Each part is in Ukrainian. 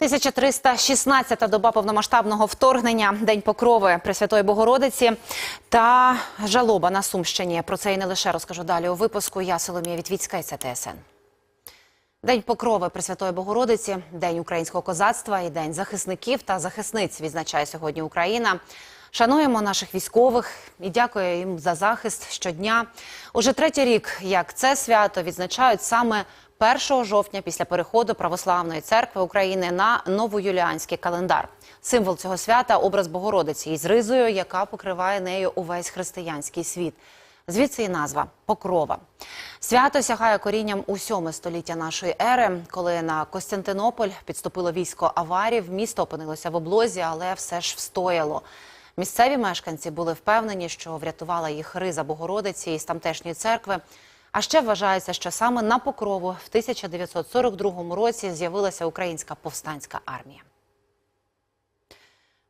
1316-та доба повномасштабного вторгнення, День Покрови Пресвятої Богородиці та жалоба на Сумщині. Про це і не лише розкажу далі у випуску. Я Соломія Вітвіцька і це ТСН. День Покрови Пресвятої Богородиці, День українського козацтва і День захисників та захисниць відзначає сьогодні Україна. Шануємо наших військових і дякую їм за захист щодня. Уже третій рік, як це свято відзначають саме 1 жовтня після переходу Православної церкви України на новоюліанський календар. Символ цього свята образ Богородиці із ризою, яка покриває нею увесь християнський світ. Звідси і назва Покрова. Свято сягає корінням у 7 століття нашої ери, коли на Костянтинополь підступило військо аварів. Місто опинилося в облозі, але все ж встояло. Місцеві мешканці були впевнені, що врятувала їх риза Богородиці із тамтешньої церкви. А ще вважається, що саме на покрову в 1942 році з'явилася українська повстанська армія.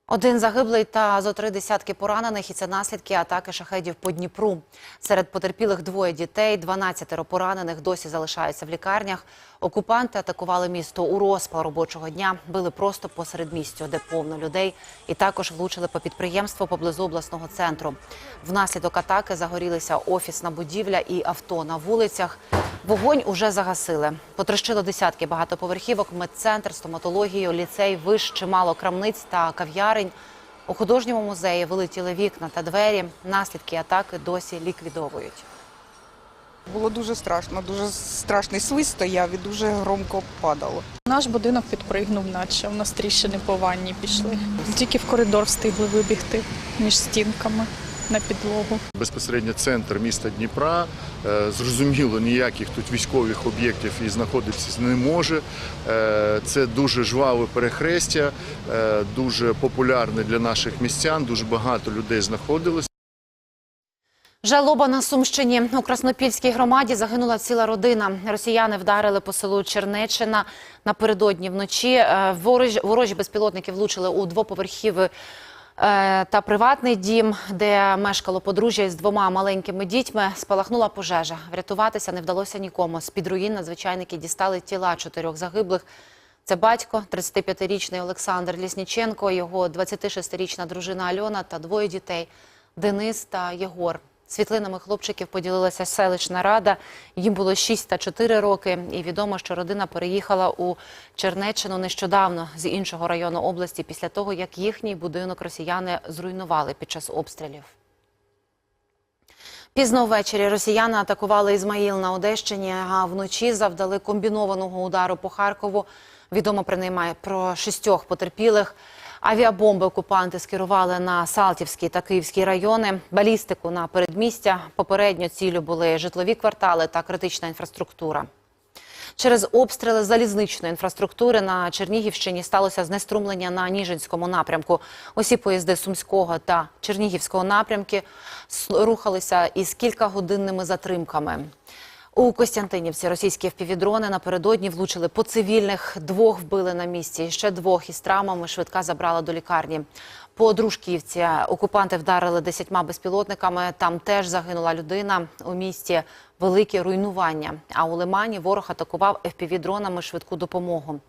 Один загиблий та зо три десятки поранених, і це наслідки атаки шахедів по Дніпру. Серед потерпілих двоє дітей, 12 поранених досі залишаються в лікарнях. Окупанти атакували місто у розпал робочого дня, били просто посеред містю, де повно людей, і також влучили по підприємству поблизу обласного центру. Внаслідок атаки загорілися офісна будівля і авто на вулицях. Вогонь уже загасили. Потрощило десятки багатоповерхівок, медцентр, стоматологію, ліцей, виш, чимало крамниць та кав'ярень. У художньому музеї вилетіли вікна та двері. Наслідки атаки досі ліквідовують. Було дуже страшно, дуже страшний свист стояв і дуже громко падало. Наш будинок підпригнув, наче у нас тріщини по ванні пішли. Тільки в коридор встигли вибігти між стінками на підлогу. Безпосередньо центр міста Дніпра. Е, Зрозуміло, ніяких тут військових об'єктів і знаходитися не може. Е, Це дуже жваве перехрестя, е, дуже популярне для наших містян. Дуже багато людей знаходилось. Жалоба на Сумщині у Краснопільській громаді загинула ціла родина. Росіяни вдарили по селу Чернечина напередодні вночі. Е, Ворожі, ворожі безпілотники влучили у двоповерхівий е, та приватний дім, де мешкало подружжя із двома маленькими дітьми. Спалахнула пожежа. Врятуватися не вдалося нікому. З під руїн надзвичайники дістали тіла чотирьох загиблих. Це батько, 35-річний Олександр Лісніченко, його 26-річна дружина Альона та двоє дітей Денис та Єгор. Світлинами хлопчиків поділилася селищна рада. Їм було 6 та 4 роки. І відомо, що родина переїхала у Чернеччину нещодавно з іншого району області після того, як їхній будинок росіяни зруйнували під час обстрілів. Пізно ввечері росіяни атакували Ізмаїл на Одещині, а вночі завдали комбінованого удару по Харкову. Відомо принаймні про шістьох потерпілих. Авіабомби окупанти скерували на Салтівський та Київський райони, балістику на передмістя. Попередньо цілю були житлові квартали та критична інфраструктура. Через обстріли залізничної інфраструктури на Чернігівщині сталося знеструмлення на Ніжинському напрямку. Усі поїзди Сумського та Чернігівського напрямки рухалися із кількагодинними затримками. У Костянтинівці російські впівдрони напередодні влучили по цивільних. Двох вбили на місці. Ще двох із травмами швидка забрала до лікарні. По Дружківці окупанти вдарили десятьма безпілотниками. Там теж загинула людина. У місті великі руйнування. А у Лимані ворог атакував FPV-дронами швидку допомогу.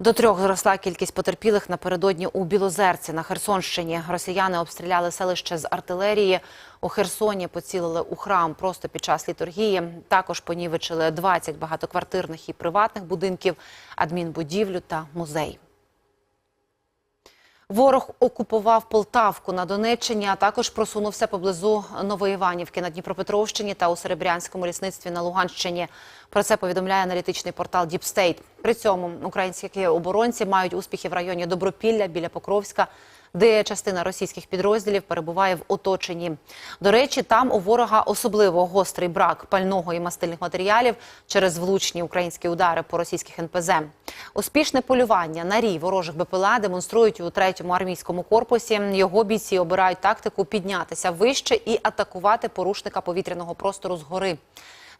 До трьох зросла кількість потерпілих напередодні у Білозерці на Херсонщині. Росіяни обстріляли селище з артилерії. У Херсоні поцілили у храм просто під час літургії. Також понівечили 20 багатоквартирних і приватних будинків, адмінбудівлю та музей. Ворог окупував Полтавку на Донеччині, а також просунувся поблизу Новоіванівки на Дніпропетровщині та у Серебрянському лісництві на Луганщині. Про це повідомляє аналітичний портал Діпстейт. При цьому українські оборонці мають успіхи в районі Добропілля біля Покровська, де частина російських підрозділів перебуває в оточенні. До речі, там у ворога особливо гострий брак пального і мастильних матеріалів через влучні українські удари по російських НПЗ. Успішне полювання на рій ворожих БПЛА демонструють у третьому армійському корпусі. Його бійці обирають тактику піднятися вище і атакувати порушника повітряного простору згори.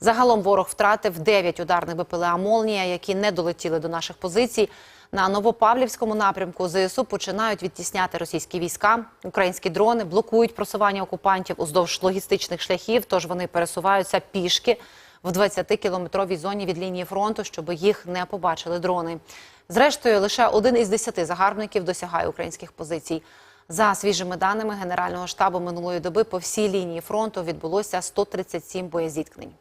Загалом ворог втратив 9 ударних БПЛА «Молнія», які не долетіли до наших позицій. На Новопавлівському напрямку ЗСУ починають відтісняти російські війська. Українські дрони блокують просування окупантів уздовж логістичних шляхів, тож вони пересуваються пішки. в 20-кілометровій зоні від лінії фронту, щоб їх не побачили дрони. Зрештою, лише один із десяти загарбників досягає українських позицій. За свіжими даними Генерального штабу минулої доби по всій лінії фронту відбулося 137 боєзіткнень.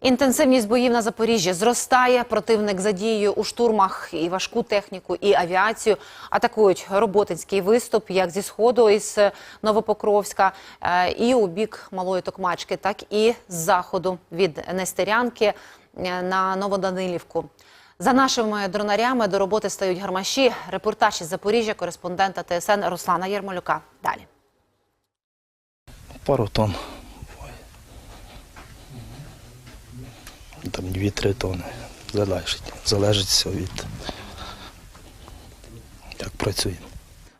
Інтенсивність боїв на Запоріжжі зростає. Противник задіює у штурмах і важку техніку, і авіацію. Атакують роботинський виступ як зі сходу із Новопокровська, е, і у бік Малої Токмачки, так і з заходу від Нестерянки е, на Новоданилівку. За нашими дронарями до роботи стають гармаші. Репортаж із Запоріжжя, кореспондента ТСН Руслана Єрмолюка. Далі. Пару тонн. Там 2-3 тонни. Залежить. Залежить все від як працюємо.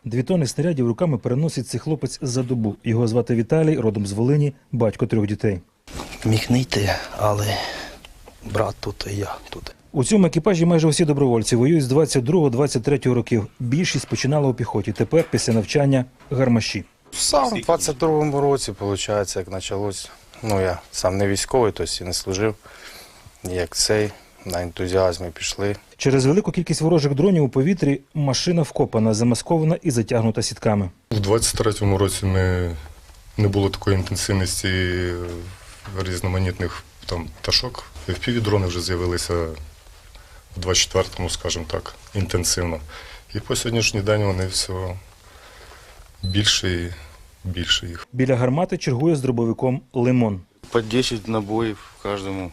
Дві тонни снарядів руками переносить цей хлопець за добу. Його звати Віталій, родом з Волині, батько трьох дітей. Міг не йти, але брат тут і я тут. У цьому екіпажі майже усі добровольці воюють з 22-23 років. Більшість починала у піхоті. Тепер, після навчання, гармаші. Сам у 22-му році, виходить, як почалось. Ну, я сам не військовий, тобто і не служив. Як цей, на ентузіазмі пішли. Через велику кількість ворожих дронів у повітрі машина вкопана, замаскована і затягнута сітками. У 23-му році не, не було такої інтенсивності е, різноманітних там пташок. FPV-дрони вже з'явилися в 24-му, скажімо так, інтенсивно. І по сьогоднішній день вони все більше і більше їх. Біля гармати чергує з дробовиком лимон. По 10 набоїв в кожному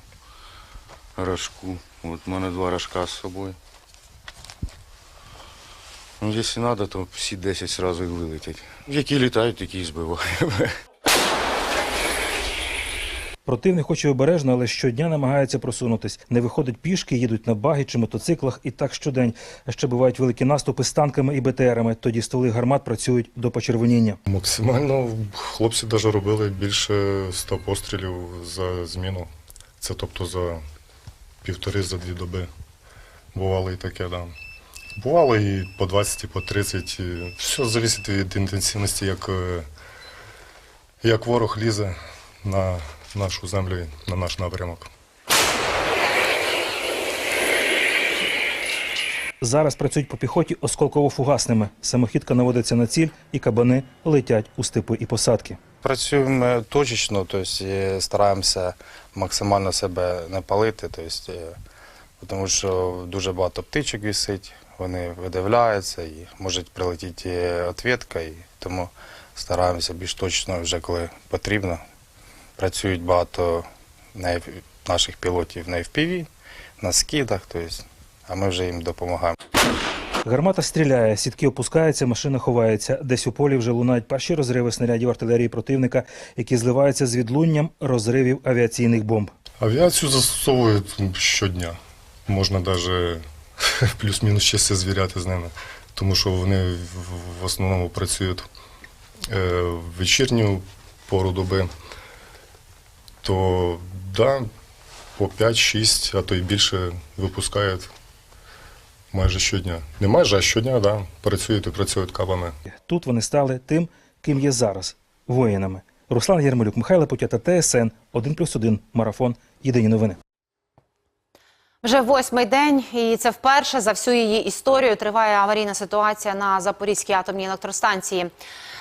рожку. От у мене два рожка з собою. Ну, якщо треба, то всі 10 одразу і вилетять. Які літають, такі і збиваємо. Противник хоче обережно, але щодня намагається просунутись. Не виходить пішки, їдуть на баги чи мотоциклах і так щодень. А ще бувають великі наступи з танками і БТРами. Тоді стволи гармат працюють до почервоніння. Максимально хлопці навіть робили більше 100 пострілів за зміну. Це тобто за півтори, за дві доби. Бувало і таке, да. Бувало і по 20, і по 30. Все залежить від інтенсивності, як, е, як ворог лізе на нашу землю, на наш напрямок. Зараз працюють по піхоті осколково-фугасними. Самохідка наводиться на ціль, і кабани летять у степи і посадки. Працюємо точечно, тобто е, стараємося максимально себе не палити, тобто, е, тому що дуже багато птичок висить, вони видивляються і може прилетіти відповідка, і тому стараємося більш точно вже коли потрібно. Працюють багато наших пілотів на FPV, на скидах, тобто, а ми вже їм допомагаємо. Гармата стріляє, сітки опускаються, машина ховається. Десь у полі вже лунають перші розриви снарядів артилерії противника, які зливаються з відлунням розривів авіаційних бомб. Авіацію застосовують щодня. Можна навіть плюс-мінус ще все звіряти з ними, тому що вони в- основному працюють е, в вечірню пору доби. То да, по 5-6, а то й більше випускають майже щодня. Не майже, а щодня, да, працюють і працюють кабами. Тут вони стали тим, ким є зараз воїнами. Руслан Єрмолюк, Михайло Путята, ТСН 1+,1, Марафон. Єдині новини. Вже восьмий день, і це вперше за всю її історію триває аварійна ситуація на Запорізькій атомній електростанції.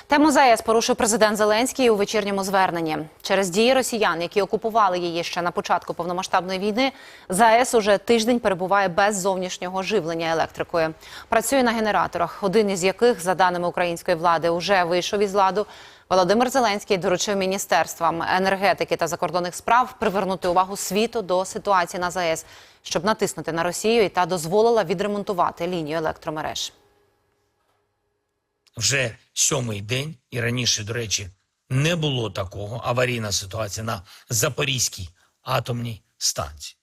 Тему ЗАЕС порушив президент Зеленський у вечірньому зверненні. Через дії росіян, які окупували її ще на початку повномасштабної війни, ЗАЕС уже тиждень перебуває без зовнішнього живлення електрикою. Працює на генераторах, один із яких, за даними української влади, уже вийшов із ладу. Володимир Зеленський доручив міністерствам енергетики та закордонних справ привернути увагу світу до ситуації на ЗАЕС, щоб натиснути на Росію і та дозволила відремонтувати лінію електромереж. Вже сьомий день, і раніше, до речі, не було такого аварійна ситуація на Запорізькій атомній станції.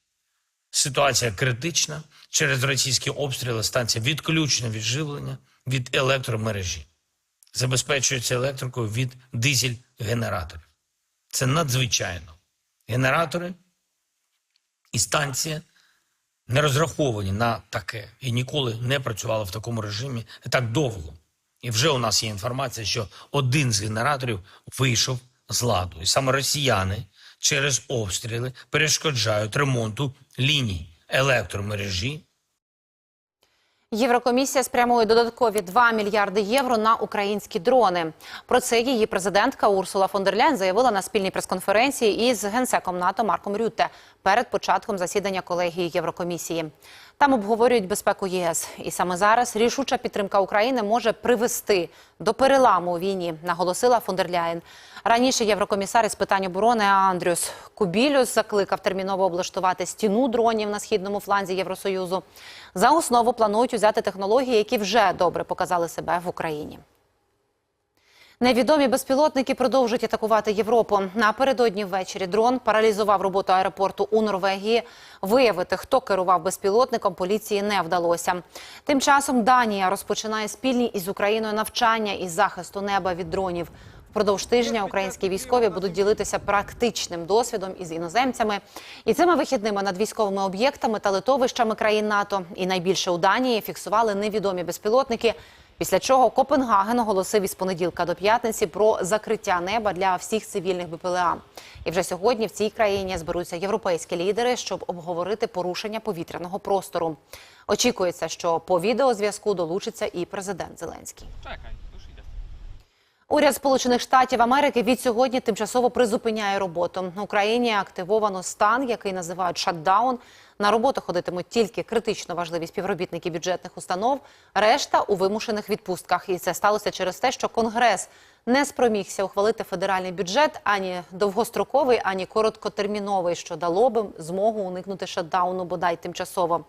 Ситуація критична. Через російські обстріли станція відключена від живлення від електромережі. Забезпечується електрикою від дизель-генераторів. Це надзвичайно. Генератори і станція не розраховані на таке і ніколи не працювали в такому режимі так довго. І вже у нас є інформація, що один з генераторів вийшов з ладу. І саме росіяни через обстріли перешкоджають ремонту ліній електромережі Єврокомісія спрямує додаткові 2 мільярди євро на українські дрони. Про це її президентка Урсула фон дер Ляйн заявила на спільній прес-конференції із генсеком НАТО Марком Рютте перед початком засідання колегії Єврокомісії. Там обговорюють безпеку ЄС, і саме зараз рішуча підтримка України може привести до переламу у війні, наголосила фондерляєн. Раніше єврокомісар із питань оборони Андрюс Кубілюс закликав терміново облаштувати стіну дронів на східному фланзі Євросоюзу. За основу планують узяти технології, які вже добре показали себе в Україні. Невідомі безпілотники продовжують атакувати Європу. Напередодні ввечері дрон паралізував роботу аеропорту у Норвегії. Виявити, хто керував безпілотником, поліції не вдалося. Тим часом Данія розпочинає спільні із Україною навчання із захисту неба від дронів. Впродовж тижня українські військові будуть ділитися практичним досвідом із іноземцями. І цими вихідними над військовими об'єктами та литовищами країн НАТО і найбільше у Данії фіксували невідомі безпілотники. Після чого Копенгаген оголосив із понеділка до п'ятниці про закриття неба для всіх цивільних БПЛА. І вже сьогодні в цій країні зберуться європейські лідери, щоб обговорити порушення повітряного простору. Очікується, що по відеозв'язку долучиться і президент Зеленський. Уряд Сполучених Штатів Америки від сьогодні тимчасово призупиняє роботу. В Україні активовано стан, який називають шатдаун. На роботу ходитимуть тільки критично важливі співробітники бюджетних установ, решта у вимушених відпустках. І це сталося через те, що Конгрес не спромігся ухвалити федеральний бюджет ані довгостроковий, ані короткотерміновий, що дало би змогу уникнути шатдауну бодай тимчасово.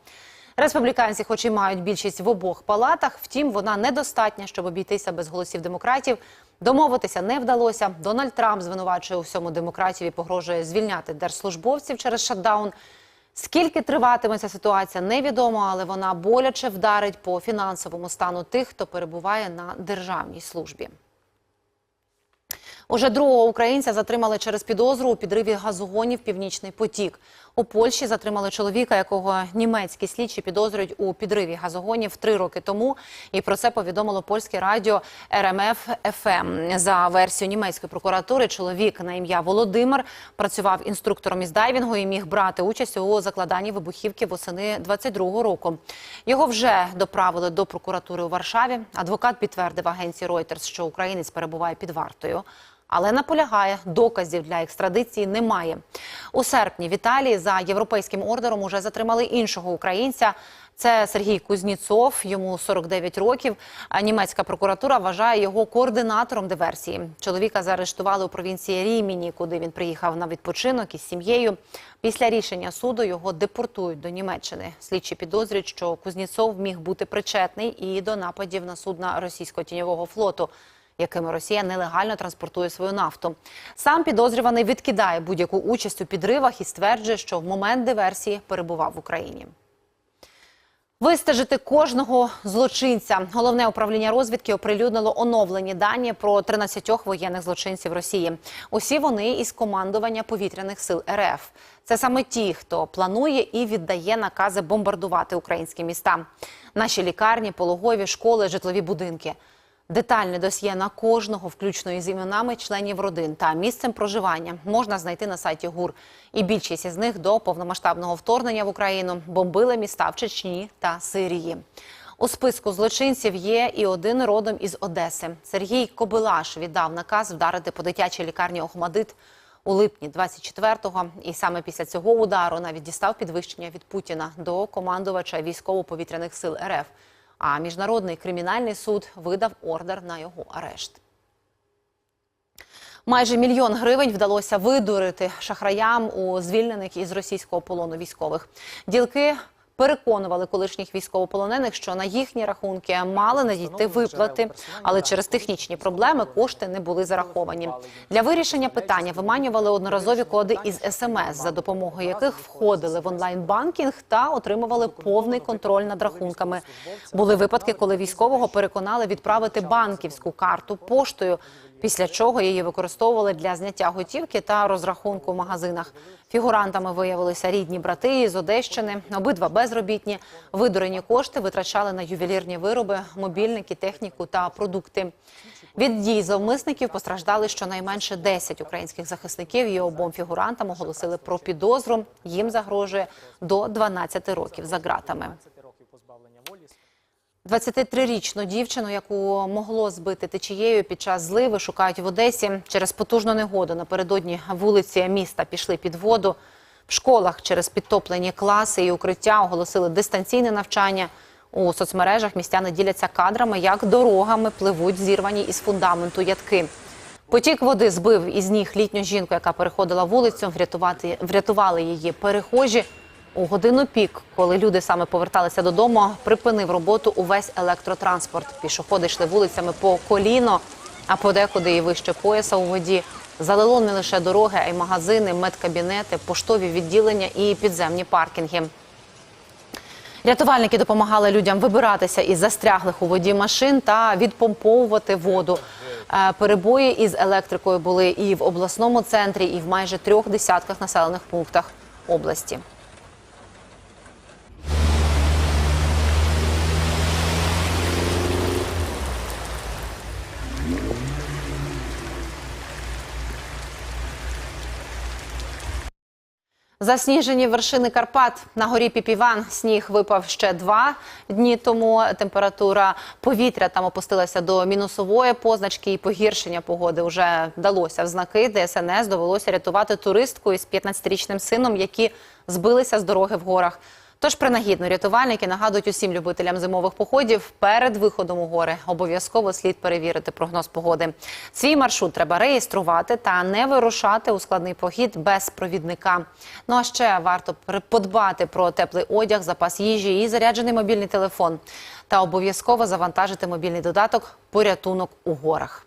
Республіканці, хоч і мають більшість в обох палатах, втім вона недостатня, щоб обійтися без голосів демократів. Домовитися не вдалося. Дональд Трамп звинувачує у всьому демократів і погрожує звільняти держслужбовців через шатдаун. Скільки триватиме ця ситуація, невідомо, але вона боляче вдарить по фінансовому стану тих, хто перебуває на державній службі. Уже другого українця затримали через підозру у підриві газогонів Північний потік. У Польщі затримали чоловіка, якого німецькі слідчі підозрюють у підриві газогонів три роки тому. І про це повідомило польське радіо РМФ ФМ. За версією німецької прокуратури, чоловік на ім'я Володимир працював інструктором із дайвінгу і міг брати участь у закладанні вибухівки восени 22-го року. Його вже доправили до прокуратури у Варшаві. Адвокат підтвердив агенції Reuters, що українець перебуває під вартою але наполягає, доказів для екстрадиції немає. У серпні в Італії за європейським ордером уже затримали іншого українця. Це Сергій Кузніцов, йому 49 років. Німецька прокуратура вважає його координатором диверсії. Чоловіка заарештували у провінції Ріміні, куди він приїхав на відпочинок із сім'єю. Після рішення суду його депортують до Німеччини. Слідчі підозрюють, що Кузніцов міг бути причетний і до нападів на судна російського тіньового флоту якими Росія нелегально транспортує свою нафту. Сам підозрюваний відкидає будь-яку участь у підривах і стверджує, що в момент диверсії перебував в Україні. Вистежити кожного злочинця. Головне управління розвідки оприлюднило оновлені дані про 13 воєнних злочинців Росії. Усі вони із командування повітряних сил РФ. Це саме ті, хто планує і віддає накази бомбардувати українські міста. Наші лікарні, пологові, школи, житлові будинки. Детальне досьє на кожного, включно із іменами членів родин та місцем проживання, можна знайти на сайті ГУР. І більшість із них до повномасштабного вторгнення в Україну бомбили міста в Чечні та Сирії. У списку злочинців є і один родом із Одеси. Сергій Кобилаш віддав наказ вдарити по дитячій лікарні Охмадит у липні 24-го. І саме після цього удару навіть дістав підвищення від Путіна до командувача військово-повітряних сил РФ а міжнародний кримінальний суд видав ордер на його арешт. Майже мільйон гривень вдалося видурити шахраям у звільнених із російського полону військових. Ділки переконували колишніх військовополонених, що на їхні рахунки мали надійти виплати, але через технічні проблеми кошти не були зараховані. Для вирішення питання виманювали одноразові коди із СМС, за допомогою яких входили в онлайн-банкінг та отримували повний контроль над рахунками. Були випадки, коли військового переконали відправити банківську карту поштою. Після чого її використовували для зняття готівки та розрахунку в магазинах. Фігурантами виявилися рідні брати із Одещини, обидва безробітні. Видурені кошти витрачали на ювелірні вироби, мобільники, техніку та продукти. Від дій зловмисників постраждали щонайменше 10 українських захисників. І обом фігурантам оголосили про підозру. Їм загрожує до 12 років за ґратами. 23-річну дівчину, яку могло збити течією під час зливи, шукають в Одесі. Через потужну негоду напередодні вулиці міста пішли під воду. В школах через підтоплені класи і укриття оголосили дистанційне навчання. У соцмережах містяни діляться кадрами, як дорогами пливуть зірвані із фундаменту ядки. Потік води збив із ніг літню жінку, яка переходила вулицю. Врятувати врятували її перехожі. У годину пік, коли люди саме поверталися додому, припинив роботу увесь електротранспорт. Пішоходи йшли вулицями по коліно, а подекуди і вище пояса у воді. Залило не лише дороги, а й магазини, медкабінети, поштові відділення і підземні паркінги. Рятувальники допомагали людям вибиратися із застряглих у воді машин та відпомповувати воду. Е, Перебої із електрикою були і в обласному центрі, і в майже трьох десятках населених пунктах області. Засніжені вершини Карпат на горі Піпіван. Сніг випав ще два дні тому. Температура повітря там опустилася до мінусової позначки і погіршення погоди вже вдалося в знаки. ДСНС довелося рятувати туристку із 15-річним сином, які збилися з дороги в горах. Тож принагідно рятувальники нагадують усім любителям зимових походів перед виходом у гори обов'язково слід перевірити прогноз погоди. Свій маршрут треба реєструвати та не вирушати у складний похід без провідника. Ну а ще варто подбати про теплий одяг, запас їжі і заряджений мобільний телефон. Та обов'язково завантажити мобільний додаток порятунок у горах.